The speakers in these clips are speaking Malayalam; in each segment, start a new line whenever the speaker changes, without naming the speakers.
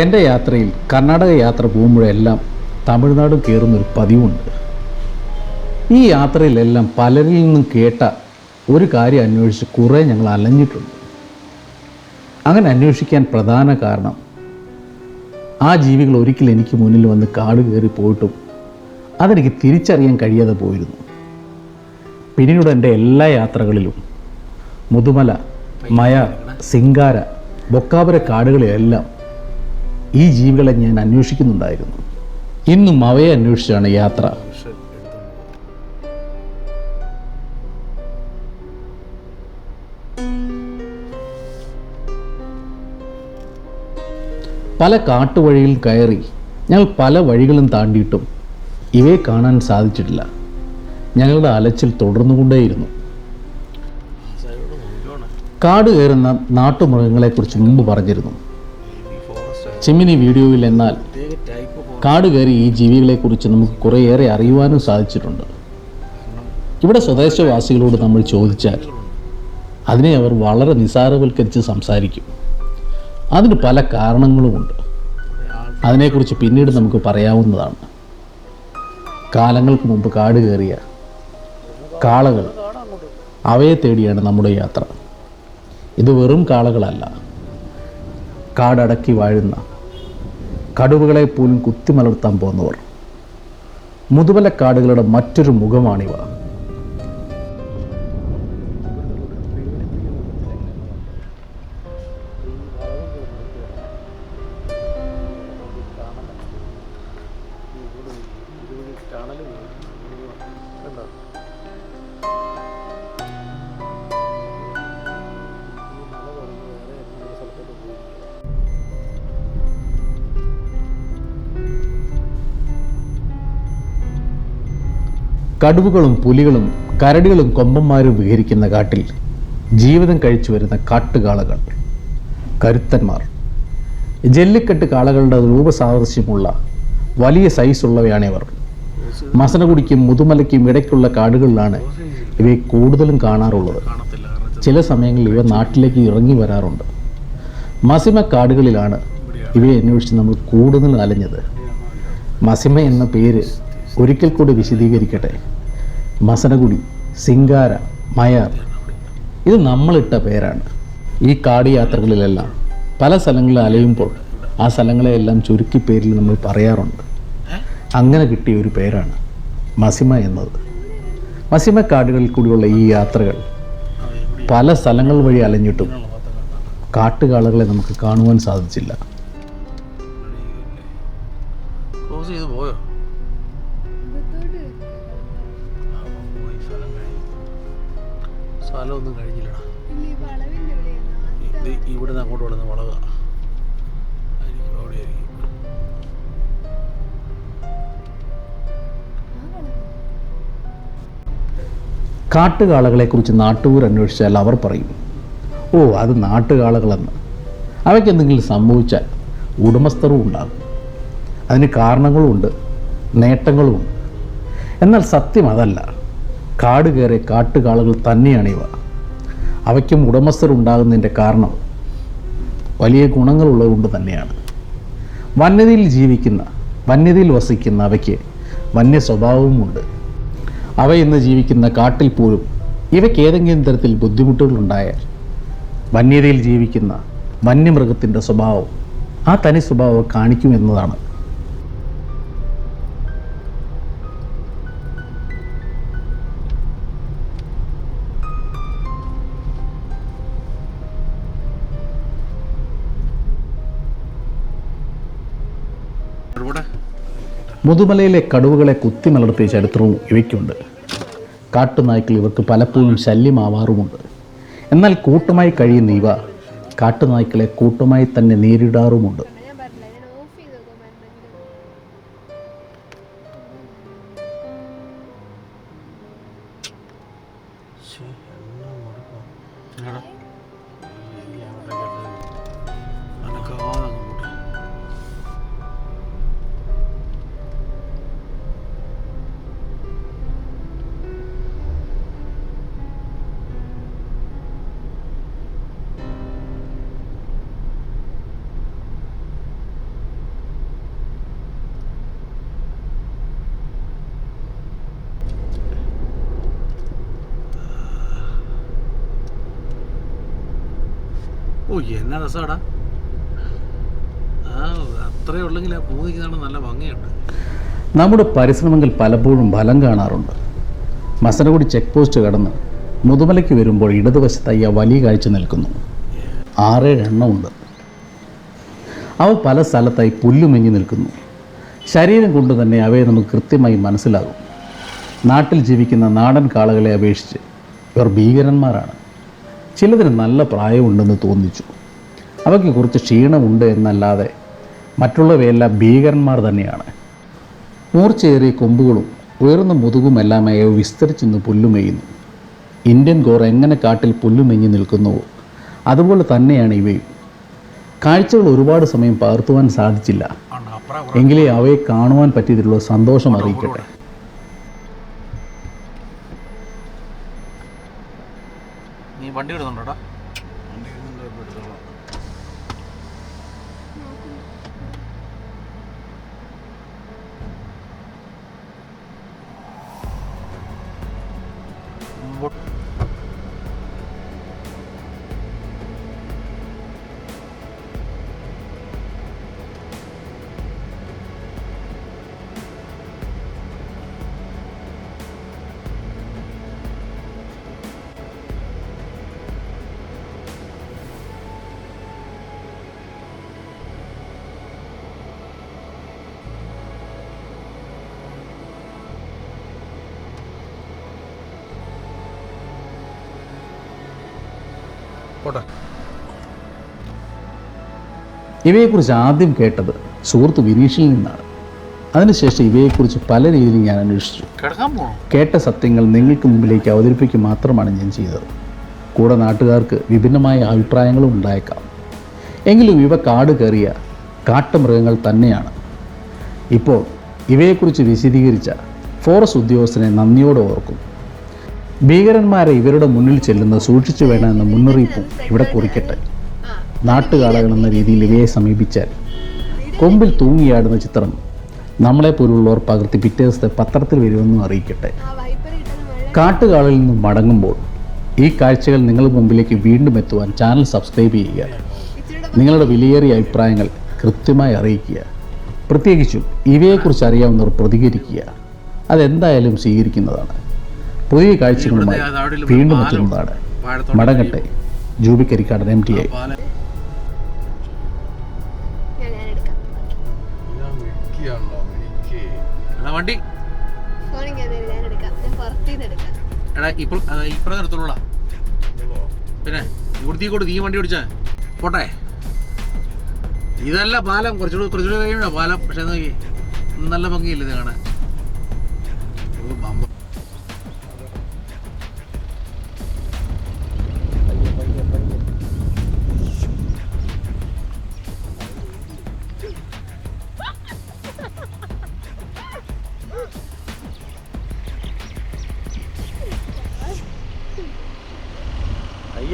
എന്റെ യാത്രയിൽ കർണാടക യാത്ര പോകുമ്പോഴെല്ലാം തമിഴ്നാടും കയറുന്നൊരു പതിവുണ്ട്. ഈ യാത്രയിലെല്ലാം പലരിൽ നിന്നും കേട്ട ഒരു കാര്യം അന്വേഷിച്ച് കുറേ ഞങ്ങൾ അലഞ്ഞിട്ടുണ്ട്. അങ്ങനെ അന്വേഷിക്കാൻ പ്രധാന കാരണം ആ ജീവികൾ ഒരിക്കലും എനിക്ക് മുന്നിൽ വന്ന് കാട് കയറി പോയിട്ടും അതെനിക്ക് തിരിച്ചറിയാൻ കഴിയാതെ പോയിരുന്നു. പിന്നീട് എന്റെ എല്ലാ യാത്രകളിലും മുതുമല മയ സിംഗാര ബൊക്കാപുര കാടുകളിലെല്ലാം ഈ ജീവികളെ ഞാൻ അന്വേഷിക്കുന്നുണ്ടായിരുന്നു. ഇന്നും അവയെ അന്വേഷിച്ചാണ് യാത്ര. പല കാട്ടുവഴിയിൽ കയറി ഞങ്ങൾ പല വഴികളും താണ്ടിയിട്ടും ഇവയെ കാണാൻ സാധിച്ചിട്ടില്ല. ഞങ്ങളുടെ അലച്ചിൽ തുടർന്നുകൊണ്ടേയിരുന്നു. കാട് കയറുന്ന നാട്ടുമൃഗങ്ങളെക്കുറിച്ച് മുമ്പ് പറഞ്ഞിരുന്നു. ചിമ്മിനി വീഡിയോയിൽ എന്നാൽ കാട് കയറി ഈ ജീവികളെക്കുറിച്ച് നമുക്ക് കുറേയേറെ അറിയുവാനും സാധിച്ചിട്ടുണ്ട്. ഇവിടെ സ്വദേശവാസികളോട് നമ്മൾ ചോദിച്ചാൽ അതിനെ അവർ വളരെ നിസാരവൽക്കരിച്ച് സംസാരിക്കും. അതിന് പല കാരണങ്ങളുമുണ്ട്. അതിനെക്കുറിച്ച് പിന്നീട് നമുക്ക് പറയാവുന്നതാണ്. കാലങ്ങൾക്ക് മുമ്പ് കാട് കയറിയ കാളകൾ അവയെ തേടിയാണ് നമ്മുടെ യാത്ര. ഇത് വെറും കാളകളല്ല കാടടക്കി വാഴുന്ന കടുവകളെ പോലും കുത്തിമലർത്താൻ പോകുന്നവർ. മുതുമലക്കാടുകളുടെ മറ്റൊരു മുഖമാണിവ. കടുവകളും പുലികളും കരടികളും കൊമ്പന്മാരും വിഹരിക്കുന്ന കാട്ടിൽ ജീവിതം കഴിച്ചു വരുന്ന കാട്ടുകാളകൾ. കരുത്തന്മാർ. ജെല്ലിക്കെട്ട് കാളകളുടെ രൂപസാദൃശ്യമുള്ള വലിയ സൈസുള്ളവയാണിവർ മസനകുടിക്കും മുതുമലയ്ക്കും ഇടയ്ക്കുള്ള കാടുകളിലാണ് ഇവയെ കൂടുതലും കാണാറുള്ളത്. ചില സമയങ്ങളിൽ ഇവ നാട്ടിലേക്ക് ഇറങ്ങി വരാറുണ്ട്. മസിമ കാടുകളിലാണ് ഇവയെ അന്വേഷിച്ച് നമ്മൾ കൂടുതൽ അലഞ്ഞത്. മസിമ എന്ന പേര് ഒരിക്കൽ കൂടി വിശദീകരിക്കട്ടെ. മസനഗുഡി സിംഗാര മയാർ. ഇത് നമ്മളിട്ട പേരാണ്. ഈ കാട് യാത്രകളിലെല്ലാം പല സ്ഥലങ്ങളിൽ അലയുമ്പോൾ ആ സ്ഥലങ്ങളെയെല്ലാം ചുരുക്കി പേരിൽ നമ്മൾ പറയാറുണ്ട്. അങ്ങനെ കിട്ടിയ ഒരു പേരാണ് മസിമ എന്നത്. മസിമ കാടുകളിൽ കൂടിയുള്ള ഈ യാത്രകൾ പല സ്ഥലങ്ങൾ വഴി അലഞ്ഞിട്ടും കാട്ടുകാളകളെ നമുക്ക് കാണുവാൻ സാധിച്ചില്ല.
സ്ഥലമൊന്നും കഴിഞ്ഞില്ലടാ. ഇത് ഇവിടുന്ന് അങ്ങോട്ട് വളർന്ന് വളക ആയിരിക്കും അവിടെ ആയിരിക്കും
കാട്ടുകാളകളെക്കുറിച്ച് നാട്ടുകൂർ അന്വേഷിച്ചാൽ അവർ പറയും ഓ അത് നാട്ടുകാളകളെന്ന്. അവയ്ക്ക് എന്തെങ്കിലും സംഭവിച്ചാൽ ഉടമസ്ഥരും ഉണ്ടാകും. അതിന് കാരണങ്ങളുമുണ്ട് നേട്ടങ്ങളുമുണ്ട്. എന്നാൽ സത്യം അതല്ല. കാട് കയറിയ കാട്ടുകാളുകൾ തന്നെയാണ് ഇവ. അവയ്ക്കും ഉടമസ്ഥർ ഉണ്ടാകുന്നതിന്റെ കാരണം വലിയ ഗുണങ്ങളുള്ളതുകൊണ്ട് തന്നെയാണ്. വന്യതയിൽ ജീവിക്കുന്ന വന്യതയിൽ വസിക്കുന്ന അവയ്ക്ക് വന്യ സ്വഭാവവുമുണ്ട് അവ ഇന്ന് ജീവിക്കുന്ന കാട്ടിൽ പോലും ഇവയ്ക്ക് ഏതെങ്കിലും തരത്തിൽ ബുദ്ധിമുട്ടുകളുണ്ടായാൽ വന്യതയിൽ ജീവിക്കുന്ന വന്യമൃഗത്തിന്റെ സ്വഭാവം ആ തനി സ്വഭാവം കാണിക്കുമെന്നതാണ് മുതുമലയിലെ കടുവകളെ കുത്തിമലർത്തിയ ചരിത്രവും ഇവയ്ക്കുണ്ട്. കാട്ടുനായ്ക്കൾ ഇവർക്ക് പലപ്പോഴും ശല്യമാവാറുമുണ്ട്. എന്നാൽ കൂട്ടമായി കഴിയുന്ന ഇവ കാട്ടുനായ്ക്കളെ കൂട്ടമായി തന്നെ നേരിടാറുമുണ്ട്.
ഓ എന്നാ രസമാടാ ആ അത്രേ ഉള്ളെങ്കിൽ ആ പൂ നല്ല ഭംഗിയുണ്ട്.
നമ്മുടെ പരിശ്രമങ്ങൾ പലപ്പോഴും ഫലം കാണാറുണ്ട്. മസനഗുഡി ചെക്ക് പോസ്റ്റ് കടന്ന് മുതുമലയ്ക്ക് വരുമ്പോൾ ഇടതുവശത്തായി ആ വലിയ കാഴ്ച നിൽക്കുന്നു. ആറേഴ് എണ്ണമുണ്ട് അവ പല സ്ഥലത്തായി പുല്ലുമെങ്ങി നിൽക്കുന്നു. ശരീരം കൊണ്ട് തന്നെ അവയെ നമുക്ക് കൃത്യമായി മനസ്സിലാകും. നാട്ടിൽ ജീവിക്കുന്ന നാടൻ കാളകളെ അപേക്ഷിച്ച് ഇവർ ഭീകരന്മാരാണ്. ചിലതിന് നല്ല പ്രായമുണ്ടെന്ന് തോന്നിച്ചു. അവയ്ക്ക് കുറച്ച് ക്ഷീണമുണ്ട് എന്നല്ലാതെ മറ്റുള്ളവയെല്ലാം ഭീകരന്മാർ തന്നെയാണ്. മൂർച്ചയേറിയ കൊമ്പുകളും ഉയർന്ന മുതുകുമെല്ലാമായി അവ വിസ്തരിച്ചെന്ന് പുല്ലുമെയ്യുന്നു ഇന്ത്യൻ ഗോർ എങ്ങനെ കാട്ടിൽ പുല്ലുമെഞ്ഞു നിൽക്കുന്നുവോ അതുപോലെ തന്നെയാണ് ഇവയും. കാഴ്ചകൾ ഒരുപാട് സമയം പകർത്തുവാൻ സാധിച്ചില്ല. എങ്കിലേ അവയെ കാണുവാൻ പറ്റിയതിലുള്ള സന്തോഷം അറിയിക്കട്ടെ
നീ വണ്ടി ഇടുന്നുണ്ടോ വണ്ടി പോട്ടെ.
ഇവയെക്കുറിച്ച് ആദ്യം കേട്ടത് സുഹൃത്ത് വിനീഷിൽ നിന്നാണ്. അതിനുശേഷം ഇവയെക്കുറിച്ച് പല രീതിയിൽ ഞാൻ അന്വേഷിച്ചു. കേട്ട സത്യങ്ങൾ നിങ്ങൾക്ക് മുമ്പിലേക്ക് അവതരിപ്പിക്കുക മാത്രമാണ് ഞാൻ ചെയ്തത്. കൂടെ നാട്ടുകാർക്ക് വിഭിന്നമായ അഭിപ്രായങ്ങളും ഉണ്ടായേക്കാം. എങ്കിലും ഇവ കാട് കയറിയ കാട്ടുമൃഗങ്ങൾ തന്നെയാണ്. ഇപ്പോൾ ഇവയെക്കുറിച്ച് വിശദീകരിച്ച ഫോറസ്റ്റ് ഉദ്യോഗസ്ഥനെ നന്ദിയോടെ ഓർക്കും. ഭീകരന്മാരെ ഇവരുടെ മുന്നിൽ ചെല്ലുന്നത് സൂക്ഷിച്ചു വേണം എന്ന മുന്നറിയിപ്പും ഇവിടെ കുറിക്കട്ടെ. നാട്ടുകാളകൾ എന്ന രീതിയിൽ ഇവയെ സമീപിച്ചാൽ. കൊമ്പിൽ തൂങ്ങിയാടുന്ന ചിത്രം നമ്മളെപ്പോലുള്ളവർ പകർത്തി പിറ്റേ ദിവസത്തെ പത്രത്തിൽ വരുമെന്നും അറിയിക്കട്ടെ. കാട്ടുകാളിൽ നിന്നും മടങ്ങുമ്പോൾ ഈ കാഴ്ചകൾ നിങ്ങളുടെ മുമ്പിലേക്ക് വീണ്ടും എത്തുവാൻ ചാനൽ സബ്സ്ക്രൈബ് ചെയ്യുക. നിങ്ങളുടെ വിലയേറിയ അഭിപ്രായങ്ങൾ കൃത്യമായി അറിയിക്കുക. പ്രത്യേകിച്ചും ഇവയെക്കുറിച്ച് അറിയാവുന്നവർ പ്രതികരിക്കുക. അതെന്തായാലും സ്വീകരിക്കുന്നതാണ്. പുതിയ കാഴ്ചകളുമായി വീണ്ടും എത്തുന്നതാണ് മടങ്ങട്ടെ. ജൂബിക്കരിക്കാടൻ എം ടി ഐ
വണ്ടി. എടാ ഇപ്പോൾ ഇപ്പഴേ നിർത്തുള്ളൂടാ പിന്നെ ഇവിടുത്തെ കൂടെ നീ വണ്ടി ഓടിച്ചാ. പോട്ടെ. ഇതല്ല പാലം. കുറച്ചുകൂടി കുറച്ചുകൂടി കഴിയുമ്പോഴാ പാലം. പക്ഷെ നോക്കി നല്ല ഭംഗിയില്ല ഇത് കാണാൻ?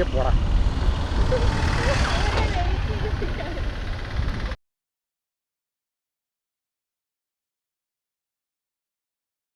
வழியே போகிறான்